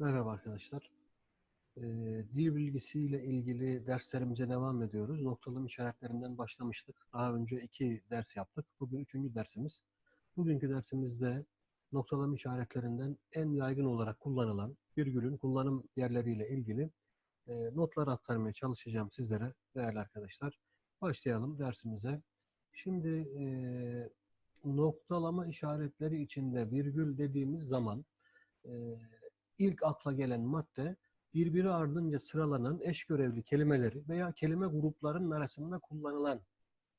Merhaba arkadaşlar. Ee, dil bilgisiyle ilgili derslerimize devam ediyoruz. Noktalama işaretlerinden başlamıştık. Daha önce iki ders yaptık. Bugün üçüncü dersimiz. Bugünkü dersimizde noktalama işaretlerinden en yaygın olarak kullanılan virgülün kullanım yerleriyle ilgili e, notlar aktarmaya çalışacağım sizlere değerli arkadaşlar. Başlayalım dersimize. Şimdi e, noktalama işaretleri içinde virgül dediğimiz zaman e, ilk akla gelen madde birbiri ardınca sıralanan eş görevli kelimeleri veya kelime gruplarının arasında kullanılan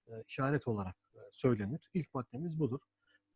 e, işaret olarak e, söylenir. İlk maddemiz budur.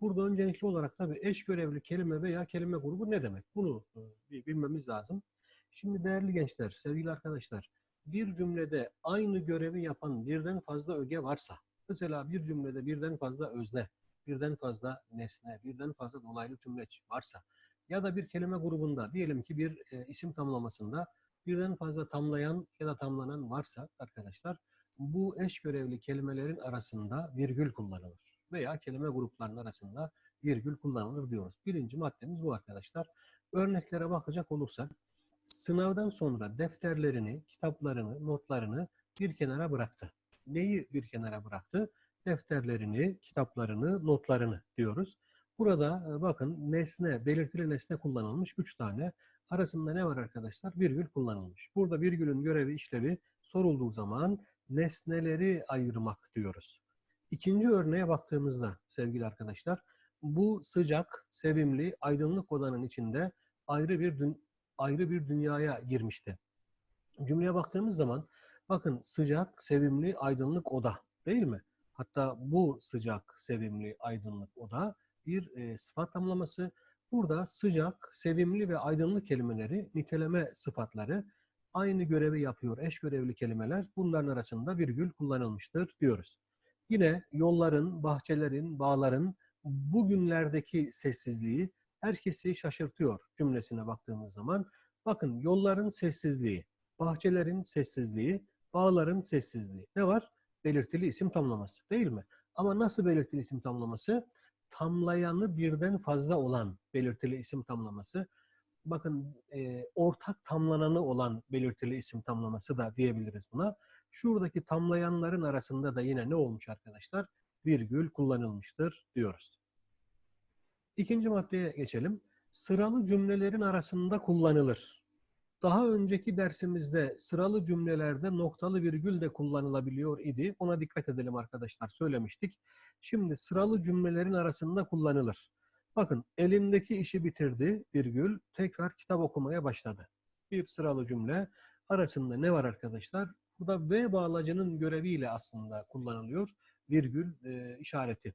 Burada öncelikli olarak tabii eş görevli kelime veya kelime grubu ne demek? Bunu e, bilmemiz lazım. Şimdi değerli gençler, sevgili arkadaşlar, bir cümlede aynı görevi yapan birden fazla öge varsa, mesela bir cümlede birden fazla özne, birden fazla nesne, birden fazla dolaylı tümleç varsa ya da bir kelime grubunda diyelim ki bir e, isim tamlamasında birden fazla tamlayan ya da tamlanan varsa arkadaşlar bu eş görevli kelimelerin arasında virgül kullanılır veya kelime gruplarının arasında virgül kullanılır diyoruz. Birinci maddemiz bu arkadaşlar. Örneklere bakacak olursak sınavdan sonra defterlerini, kitaplarını, notlarını bir kenara bıraktı. Neyi bir kenara bıraktı? Defterlerini, kitaplarını, notlarını diyoruz. Burada e, bakın nesne, belirtili nesne kullanılmış 3 tane. Arasında ne var arkadaşlar? Virgül kullanılmış. Burada virgülün görevi, işlevi sorulduğu zaman nesneleri ayırmak diyoruz. İkinci örneğe baktığımızda sevgili arkadaşlar, bu sıcak, sevimli, aydınlık odanın içinde ayrı bir ayrı bir dünyaya girmişti. Cümleye baktığımız zaman bakın sıcak, sevimli, aydınlık oda değil mi? Hatta bu sıcak, sevimli, aydınlık oda bir e, sıfat tamlaması. Burada sıcak, sevimli ve aydınlık kelimeleri niteleme sıfatları aynı görevi yapıyor. Eş görevli kelimeler bunların arasında virgül kullanılmıştır diyoruz. Yine yolların, bahçelerin, bağların bugünlerdeki sessizliği herkesi şaşırtıyor cümlesine baktığımız zaman. Bakın yolların sessizliği, bahçelerin sessizliği, bağların sessizliği. Ne var? Belirtili isim tamlaması değil mi? Ama nasıl belirtili isim tamlaması? Tamlayanı birden fazla olan belirtili isim tamlaması. Bakın e, ortak tamlananı olan belirtili isim tamlaması da diyebiliriz buna. Şuradaki tamlayanların arasında da yine ne olmuş arkadaşlar? Virgül kullanılmıştır diyoruz. İkinci maddeye geçelim. Sıralı cümlelerin arasında kullanılır. Daha önceki dersimizde sıralı cümlelerde noktalı virgül de kullanılabiliyor idi. Ona dikkat edelim arkadaşlar söylemiştik. Şimdi sıralı cümlelerin arasında kullanılır. Bakın elindeki işi bitirdi virgül tekrar kitap okumaya başladı. Bir sıralı cümle arasında ne var arkadaşlar? Burada ve bağlacının göreviyle aslında kullanılıyor virgül e, işareti.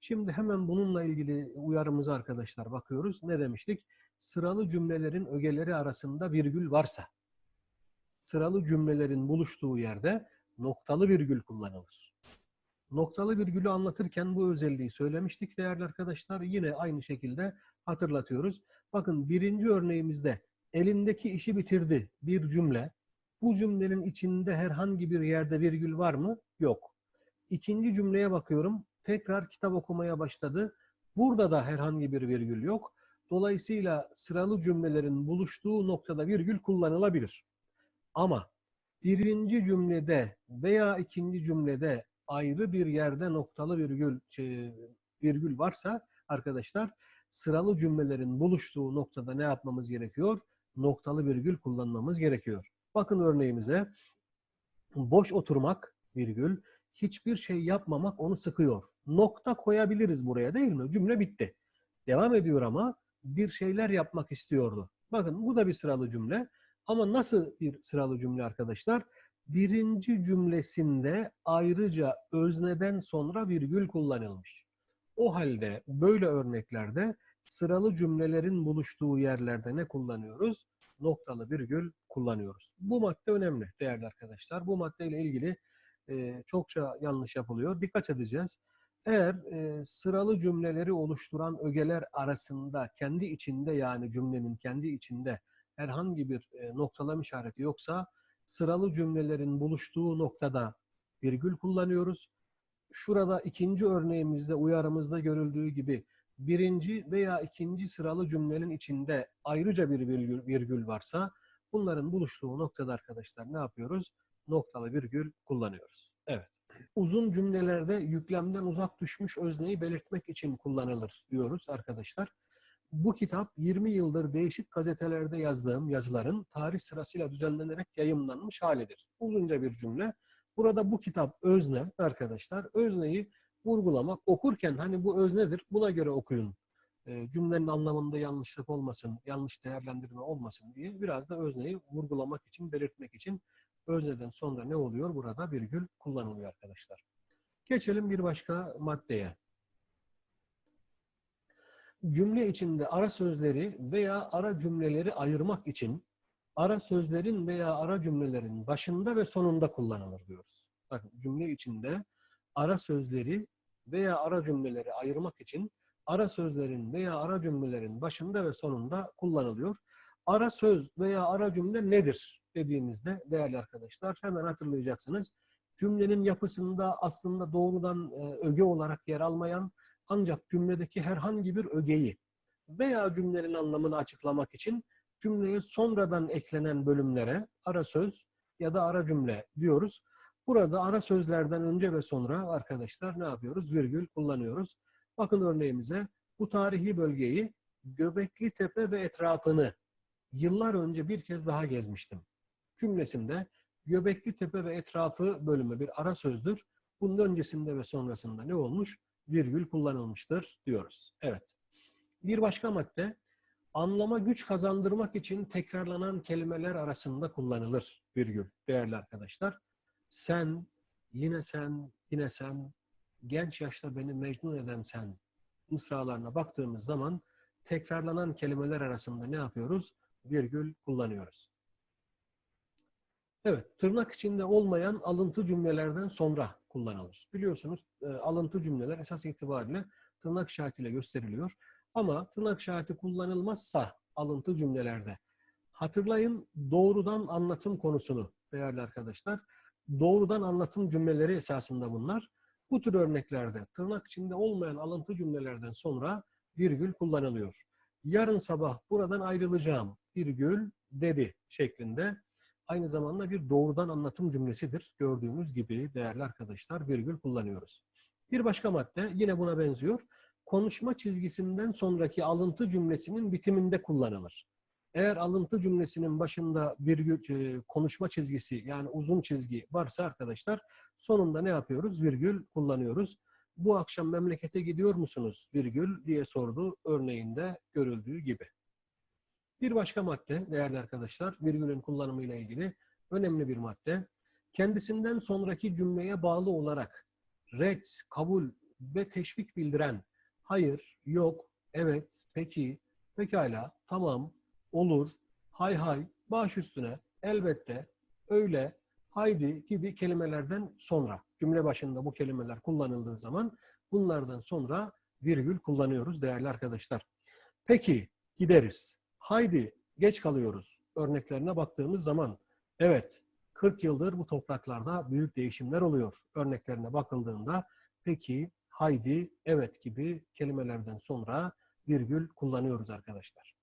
Şimdi hemen bununla ilgili uyarımızı arkadaşlar bakıyoruz. Ne demiştik? Sıralı cümlelerin ögeleri arasında virgül varsa, sıralı cümlelerin buluştuğu yerde noktalı virgül kullanılır. Noktalı virgülü anlatırken bu özelliği söylemiştik değerli arkadaşlar. Yine aynı şekilde hatırlatıyoruz. Bakın birinci örneğimizde elindeki işi bitirdi bir cümle. Bu cümlenin içinde herhangi bir yerde virgül var mı? Yok. İkinci cümleye bakıyorum. Tekrar kitap okumaya başladı. Burada da herhangi bir virgül yok. Dolayısıyla sıralı cümlelerin buluştuğu noktada virgül kullanılabilir. Ama birinci cümlede veya ikinci cümlede ayrı bir yerde noktalı virgül şey, virgül varsa arkadaşlar sıralı cümlelerin buluştuğu noktada ne yapmamız gerekiyor? Noktalı virgül kullanmamız gerekiyor. Bakın örneğimize boş oturmak virgül hiçbir şey yapmamak onu sıkıyor. Nokta koyabiliriz buraya değil mi? Cümle bitti. Devam ediyor ama bir şeyler yapmak istiyordu. Bakın bu da bir sıralı cümle. Ama nasıl bir sıralı cümle arkadaşlar? Birinci cümlesinde ayrıca özneden sonra virgül kullanılmış. O halde böyle örneklerde sıralı cümlelerin buluştuğu yerlerde ne kullanıyoruz? Noktalı virgül kullanıyoruz. Bu madde önemli değerli arkadaşlar. Bu maddeyle ilgili e, çokça yanlış yapılıyor. Dikkat edeceğiz. Eğer e, sıralı cümleleri oluşturan ögeler arasında kendi içinde yani cümlenin kendi içinde herhangi bir e, noktalama işareti yoksa sıralı cümlelerin buluştuğu noktada virgül kullanıyoruz. Şurada ikinci örneğimizde uyarımızda görüldüğü gibi birinci veya ikinci sıralı cümlenin içinde ayrıca bir virgül, virgül varsa bunların buluştuğu noktada arkadaşlar ne yapıyoruz? Noktalı virgül kullanıyoruz. Evet. Uzun cümlelerde yüklemden uzak düşmüş özneyi belirtmek için kullanılır diyoruz arkadaşlar. Bu kitap 20 yıldır değişik gazetelerde yazdığım yazıların tarih sırasıyla düzenlenerek yayımlanmış halidir. Uzunca bir cümle. Burada bu kitap özne arkadaşlar. Özneyi vurgulamak, okurken hani bu öznedir, buna göre okuyun. E, cümlenin anlamında yanlışlık olmasın, yanlış değerlendirme olmasın diye biraz da özneyi vurgulamak için, belirtmek için özneden sonra ne oluyor? Burada virgül kullanılıyor arkadaşlar. Geçelim bir başka maddeye. Cümle içinde ara sözleri veya ara cümleleri ayırmak için ara sözlerin veya ara cümlelerin başında ve sonunda kullanılır diyoruz. Bakın cümle içinde ara sözleri veya ara cümleleri ayırmak için ara sözlerin veya ara cümlelerin başında ve sonunda kullanılıyor. Ara söz veya ara cümle nedir dediğimizde değerli arkadaşlar hemen hatırlayacaksınız. Cümlenin yapısında aslında doğrudan e, öge olarak yer almayan ancak cümledeki herhangi bir ögeyi veya cümlenin anlamını açıklamak için cümleye sonradan eklenen bölümlere ara söz ya da ara cümle diyoruz. Burada ara sözlerden önce ve sonra arkadaşlar ne yapıyoruz? Virgül kullanıyoruz. Bakın örneğimize bu tarihi bölgeyi Göbekli Tepe ve etrafını yıllar önce bir kez daha gezmiştim. Cümlesinde Göbekli Tepe ve etrafı bölümü bir ara sözdür. Bunun öncesinde ve sonrasında ne olmuş? Virgül kullanılmıştır diyoruz. Evet. Bir başka madde anlama güç kazandırmak için tekrarlanan kelimeler arasında kullanılır virgül değerli arkadaşlar. Sen, yine sen, yine sen, genç yaşta beni mecnun eden sen mısralarına baktığımız zaman tekrarlanan kelimeler arasında ne yapıyoruz? Virgül kullanıyoruz. Evet, tırnak içinde olmayan alıntı cümlelerden sonra kullanılır. Biliyorsunuz e, alıntı cümleler esas itibariyle tırnak işaretiyle gösteriliyor. Ama tırnak işareti kullanılmazsa alıntı cümlelerde hatırlayın doğrudan anlatım konusunu değerli arkadaşlar. Doğrudan anlatım cümleleri esasında bunlar. Bu tür örneklerde tırnak içinde olmayan alıntı cümlelerden sonra virgül kullanılıyor. Yarın sabah buradan ayrılacağım virgül dedi şeklinde aynı zamanda bir doğrudan anlatım cümlesidir. Gördüğümüz gibi değerli arkadaşlar virgül kullanıyoruz. Bir başka madde yine buna benziyor. Konuşma çizgisinden sonraki alıntı cümlesinin bitiminde kullanılır. Eğer alıntı cümlesinin başında virgül e, konuşma çizgisi yani uzun çizgi varsa arkadaşlar sonunda ne yapıyoruz? Virgül kullanıyoruz. Bu akşam memlekete gidiyor musunuz? Virgül diye sordu örneğinde görüldüğü gibi. Bir başka madde değerli arkadaşlar virgülün kullanımı ile ilgili önemli bir madde. Kendisinden sonraki cümleye bağlı olarak red, kabul ve teşvik bildiren hayır, yok, evet, peki, pekala, tamam, olur, hay hay, baş üstüne, elbette, öyle, haydi gibi kelimelerden sonra cümle başında bu kelimeler kullanıldığı zaman bunlardan sonra virgül kullanıyoruz değerli arkadaşlar. Peki gideriz. Haydi geç kalıyoruz. Örneklerine baktığımız zaman evet 40 yıldır bu topraklarda büyük değişimler oluyor. Örneklerine bakıldığında peki, haydi, evet gibi kelimelerden sonra virgül kullanıyoruz arkadaşlar.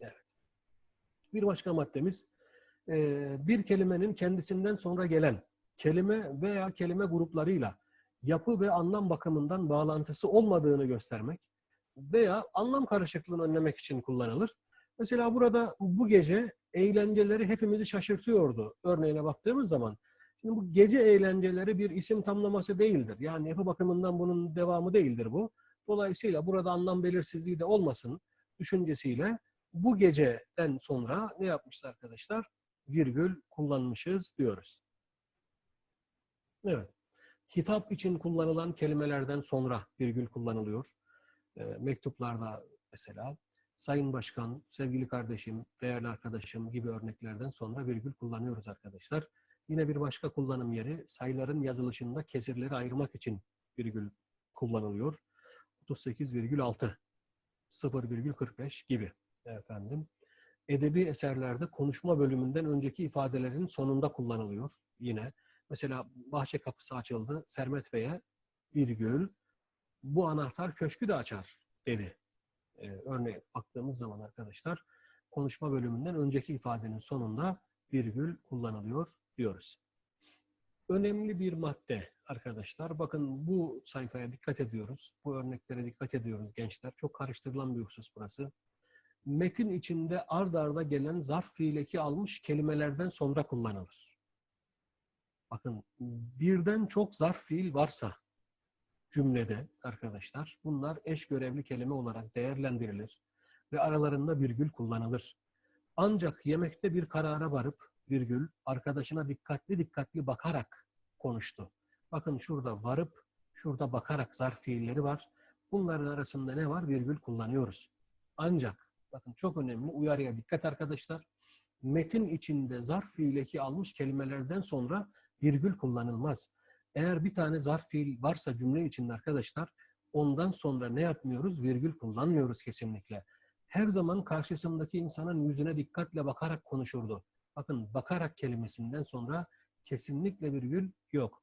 Evet. Bir başka maddemiz bir kelimenin kendisinden sonra gelen kelime veya kelime gruplarıyla yapı ve anlam bakımından bağlantısı olmadığını göstermek veya anlam karışıklığını önlemek için kullanılır. Mesela burada bu gece eğlenceleri hepimizi şaşırtıyordu. Örneğine baktığımız zaman. Şimdi bu gece eğlenceleri bir isim tamlaması değildir. Yani yapı bakımından bunun devamı değildir bu. Dolayısıyla burada anlam belirsizliği de olmasın düşüncesiyle bu geceden sonra ne yapmışlar arkadaşlar? Virgül kullanmışız diyoruz. Evet. Hitap için kullanılan kelimelerden sonra virgül kullanılıyor. E, mektuplarda mesela Sayın Başkan, sevgili kardeşim, değerli arkadaşım gibi örneklerden sonra virgül kullanıyoruz arkadaşlar. Yine bir başka kullanım yeri sayıların yazılışında kesirleri ayırmak için virgül kullanılıyor. 38,6 0,45 gibi efendim. Edebi eserlerde konuşma bölümünden önceki ifadelerin sonunda kullanılıyor yine. Mesela bahçe kapısı açıldı. Sermet Bey'e virgül bu anahtar köşkü de açar dedi. Ee, örneğin baktığımız zaman arkadaşlar konuşma bölümünden önceki ifadenin sonunda virgül kullanılıyor diyoruz. Önemli bir madde arkadaşlar. Bakın bu sayfaya dikkat ediyoruz. Bu örneklere dikkat ediyoruz gençler. Çok karıştırılan bir husus burası. Metin içinde ard arda gelen zarf fiileki almış kelimelerden sonra kullanılır. Bakın birden çok zarf fiil varsa cümlede arkadaşlar bunlar eş görevli kelime olarak değerlendirilir ve aralarında virgül kullanılır. Ancak yemekte bir karara varıp virgül arkadaşına dikkatli dikkatli bakarak konuştu. Bakın şurada varıp şurada bakarak zarf fiilleri var. Bunların arasında ne var? Virgül kullanıyoruz. Ancak bakın çok önemli uyarıya dikkat arkadaşlar. Metin içinde zarf fiileki almış kelimelerden sonra virgül kullanılmaz. Eğer bir tane zarf fiil varsa cümle içinde arkadaşlar ondan sonra ne yapmıyoruz? Virgül kullanmıyoruz kesinlikle. Her zaman karşısındaki insanın yüzüne dikkatle bakarak konuşurdu. Bakın bakarak kelimesinden sonra kesinlikle virgül yok.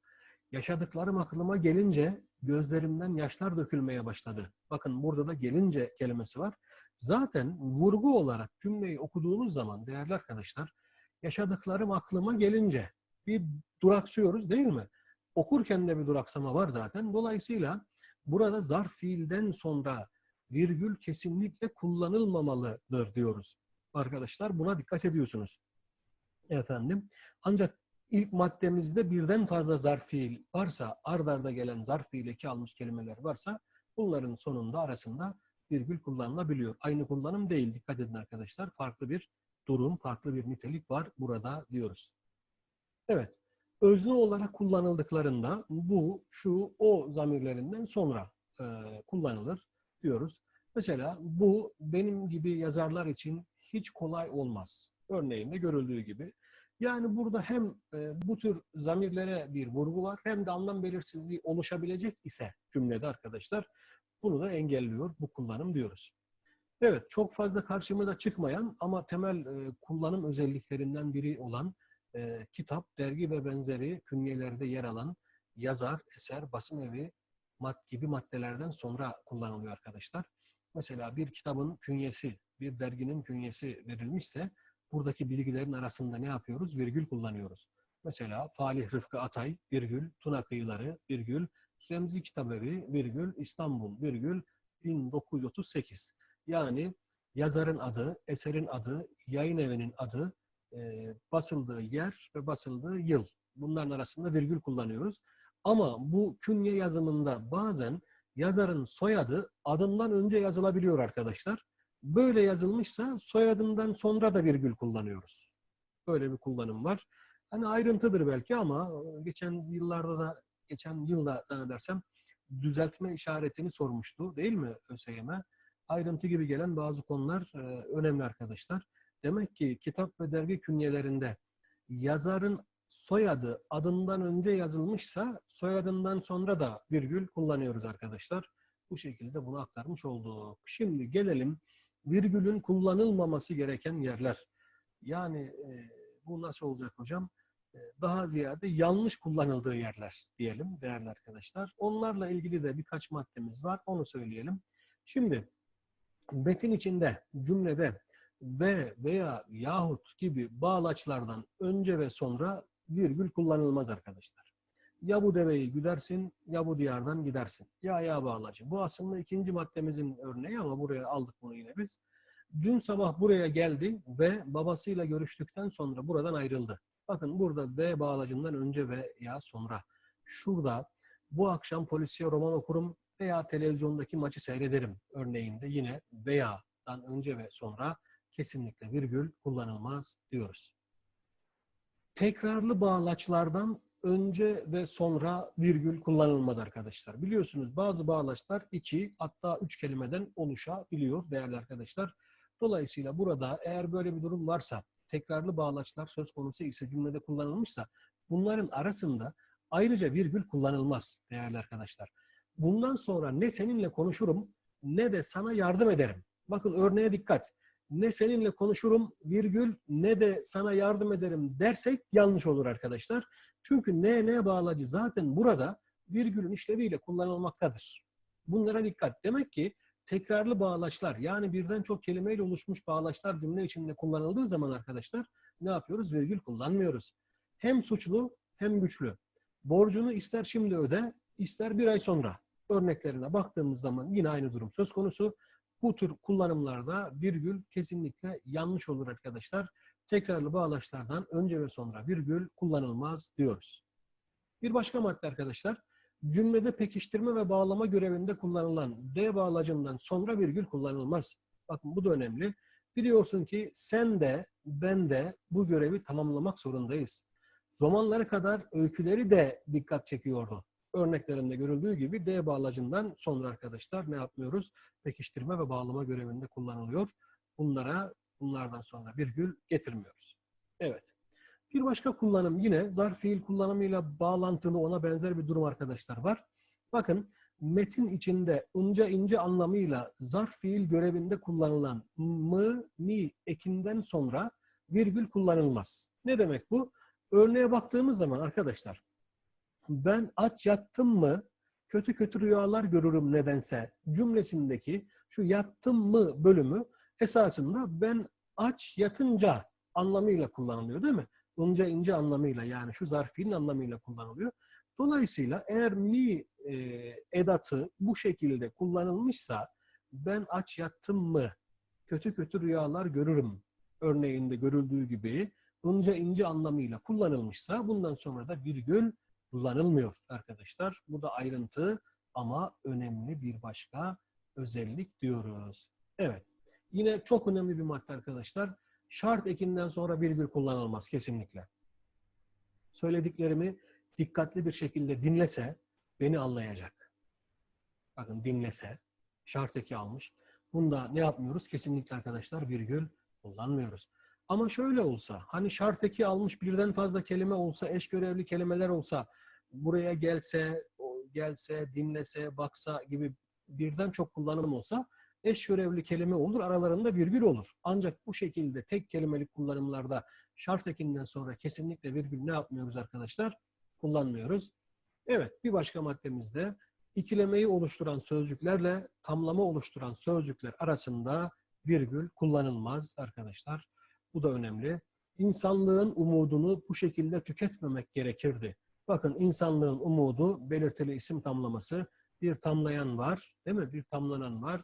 Yaşadıklarım aklıma gelince gözlerimden yaşlar dökülmeye başladı. Bakın burada da gelince kelimesi var. Zaten vurgu olarak cümleyi okuduğunuz zaman değerli arkadaşlar yaşadıklarım aklıma gelince bir duraksıyoruz değil mi? Okurken de bir duraksama var zaten. Dolayısıyla burada zarf fiilden sonra virgül kesinlikle kullanılmamalıdır diyoruz. Arkadaşlar buna dikkat ediyorsunuz. Efendim. Ancak ilk maddemizde birden fazla zarf fiil varsa, ard arda gelen zarf fiil eki almış kelimeler varsa bunların sonunda arasında virgül kullanılabiliyor. Aynı kullanım değil. Dikkat edin arkadaşlar. Farklı bir durum, farklı bir nitelik var burada diyoruz. Evet. Özne olarak kullanıldıklarında bu, şu, o zamirlerinden sonra e, kullanılır diyoruz. Mesela bu benim gibi yazarlar için hiç kolay olmaz. Örneğinde görüldüğü gibi. Yani burada hem e, bu tür zamirlere bir vurgu var hem de anlam belirsizliği oluşabilecek ise cümlede arkadaşlar bunu da engelliyor bu kullanım diyoruz. Evet çok fazla karşımıza çıkmayan ama temel e, kullanım özelliklerinden biri olan e, kitap, dergi ve benzeri künyelerde yer alan yazar, eser, basım evi mad gibi maddelerden sonra kullanılıyor arkadaşlar. Mesela bir kitabın künyesi, bir derginin künyesi verilmişse buradaki bilgilerin arasında ne yapıyoruz? Virgül kullanıyoruz. Mesela Falih Rıfkı Atay, virgül, Tuna Kıyıları, virgül, Remzi Kitabevi, virgül, İstanbul, virgül, 1938. Yani yazarın adı, eserin adı, yayın evinin adı, e, basıldığı yer ve basıldığı yıl. Bunların arasında virgül kullanıyoruz. Ama bu künye yazımında bazen yazarın soyadı adından önce yazılabiliyor arkadaşlar. Böyle yazılmışsa soyadından sonra da virgül kullanıyoruz. Böyle bir kullanım var. Hani ayrıntıdır belki ama geçen yıllarda da geçen yılda zannedersem düzeltme işaretini sormuştu değil mi ÖSYM? Ayrıntı gibi gelen bazı konular e, önemli arkadaşlar. Demek ki kitap ve dergi künyelerinde yazarın soyadı adından önce yazılmışsa soyadından sonra da virgül kullanıyoruz arkadaşlar. Bu şekilde bunu aktarmış olduk. Şimdi gelelim virgülün kullanılmaması gereken yerler. Yani e, bu nasıl olacak hocam? E, daha ziyade yanlış kullanıldığı yerler diyelim değerli arkadaşlar. Onlarla ilgili de birkaç maddemiz var. Onu söyleyelim. Şimdi metin içinde cümlede ve veya yahut gibi bağlaçlardan önce ve sonra virgül kullanılmaz arkadaşlar. Ya bu deveyi güdersin ya bu diyardan gidersin. Ya ya bağlacı. Bu aslında ikinci maddemizin örneği ama buraya aldık bunu yine biz. Dün sabah buraya geldi ve babasıyla görüştükten sonra buradan ayrıldı. Bakın burada ve bağlacından önce ve ya sonra. Şurada bu akşam polisiye roman okurum veya televizyondaki maçı seyrederim örneğinde yine veya'dan önce ve sonra kesinlikle virgül kullanılmaz diyoruz. Tekrarlı bağlaçlardan önce ve sonra virgül kullanılmaz arkadaşlar. Biliyorsunuz bazı bağlaçlar iki hatta üç kelimeden oluşabiliyor değerli arkadaşlar. Dolayısıyla burada eğer böyle bir durum varsa tekrarlı bağlaçlar söz konusu ise cümlede kullanılmışsa bunların arasında ayrıca virgül kullanılmaz değerli arkadaşlar. Bundan sonra ne seninle konuşurum ne de sana yardım ederim. Bakın örneğe dikkat ne seninle konuşurum virgül ne de sana yardım ederim dersek yanlış olur arkadaşlar. Çünkü ne ne bağlacı zaten burada virgülün işleviyle kullanılmaktadır. Bunlara dikkat. Demek ki tekrarlı bağlaçlar yani birden çok kelimeyle oluşmuş bağlaçlar cümle içinde kullanıldığı zaman arkadaşlar ne yapıyoruz? Virgül kullanmıyoruz. Hem suçlu hem güçlü. Borcunu ister şimdi öde, ister bir ay sonra. Örneklerine baktığımız zaman yine aynı durum söz konusu. Bu tür kullanımlarda virgül kesinlikle yanlış olur arkadaşlar. Tekrarlı bağlaçlardan önce ve sonra virgül kullanılmaz diyoruz. Bir başka madde arkadaşlar. Cümlede pekiştirme ve bağlama görevinde kullanılan D bağlacından sonra virgül kullanılmaz. Bakın bu da önemli. Biliyorsun ki sen de ben de bu görevi tamamlamak zorundayız. Romanları kadar öyküleri de dikkat çekiyordu. Örneklerinde görüldüğü gibi D bağlacından sonra arkadaşlar ne yapmıyoruz? Pekiştirme ve bağlama görevinde kullanılıyor. Bunlara bunlardan sonra virgül getirmiyoruz. Evet. Bir başka kullanım yine zarf fiil kullanımıyla bağlantılı ona benzer bir durum arkadaşlar var. Bakın metin içinde ince ince anlamıyla zarf fiil görevinde kullanılan mı, mi ekinden sonra virgül kullanılmaz. Ne demek bu? Örneğe baktığımız zaman arkadaşlar ben aç yattım mı kötü kötü rüyalar görürüm nedense cümlesindeki şu yattım mı bölümü esasında ben aç yatınca anlamıyla kullanılıyor değil mi? Ince ince anlamıyla yani şu zarf fiilin anlamıyla kullanılıyor. Dolayısıyla eğer mi e, edatı bu şekilde kullanılmışsa ben aç yattım mı kötü kötü rüyalar görürüm örneğinde görüldüğü gibi ince ince anlamıyla kullanılmışsa bundan sonra da virgül kullanılmıyor arkadaşlar. Bu da ayrıntı ama önemli bir başka özellik diyoruz. Evet. Yine çok önemli bir madde arkadaşlar. Şart ekinden sonra virgül kullanılmaz kesinlikle. Söylediklerimi dikkatli bir şekilde dinlese beni anlayacak. Bakın dinlese şart eki almış. Bunda ne yapmıyoruz? Kesinlikle arkadaşlar virgül kullanmıyoruz. Ama şöyle olsa, hani şart eki almış birden fazla kelime olsa, eş görevli kelimeler olsa, buraya gelse, gelse, dinlese, baksa gibi birden çok kullanım olsa eş görevli kelime olur, aralarında virgül olur. Ancak bu şekilde tek kelimelik kullanımlarda şart ekinden sonra kesinlikle virgül ne yapmıyoruz arkadaşlar? Kullanmıyoruz. Evet, bir başka maddemizde ikilemeyi oluşturan sözcüklerle tamlama oluşturan sözcükler arasında virgül kullanılmaz arkadaşlar. Bu da önemli. İnsanlığın umudunu bu şekilde tüketmemek gerekirdi. Bakın insanlığın umudu belirtili isim tamlaması. Bir tamlayan var, değil mi? Bir tamlanan var.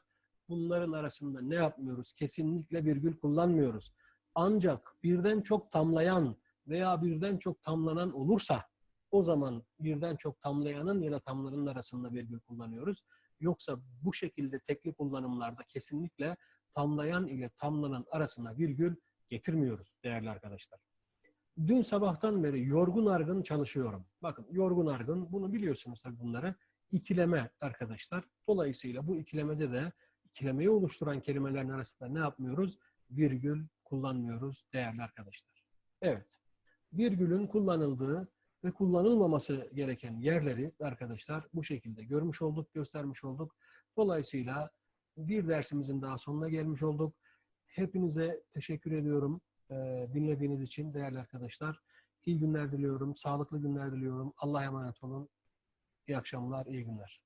Bunların arasında ne yapmıyoruz? Kesinlikle virgül kullanmıyoruz. Ancak birden çok tamlayan veya birden çok tamlanan olursa o zaman birden çok tamlayanın ya da tamlanın arasında virgül kullanıyoruz. Yoksa bu şekilde tekli kullanımlarda kesinlikle tamlayan ile tamlanan arasına virgül getirmiyoruz değerli arkadaşlar. Dün sabahtan beri yorgun argın çalışıyorum. Bakın yorgun argın bunu biliyorsunuz tabii bunları. ikileme arkadaşlar. Dolayısıyla bu ikilemede de ikilemeyi oluşturan kelimelerin arasında ne yapmıyoruz? Virgül kullanmıyoruz değerli arkadaşlar. Evet. Virgülün kullanıldığı ve kullanılmaması gereken yerleri arkadaşlar bu şekilde görmüş olduk, göstermiş olduk. Dolayısıyla bir dersimizin daha sonuna gelmiş olduk. Hepinize teşekkür ediyorum dinlediğiniz için değerli arkadaşlar. İyi günler diliyorum, sağlıklı günler diliyorum. Allah'a emanet olun. İyi akşamlar, iyi günler.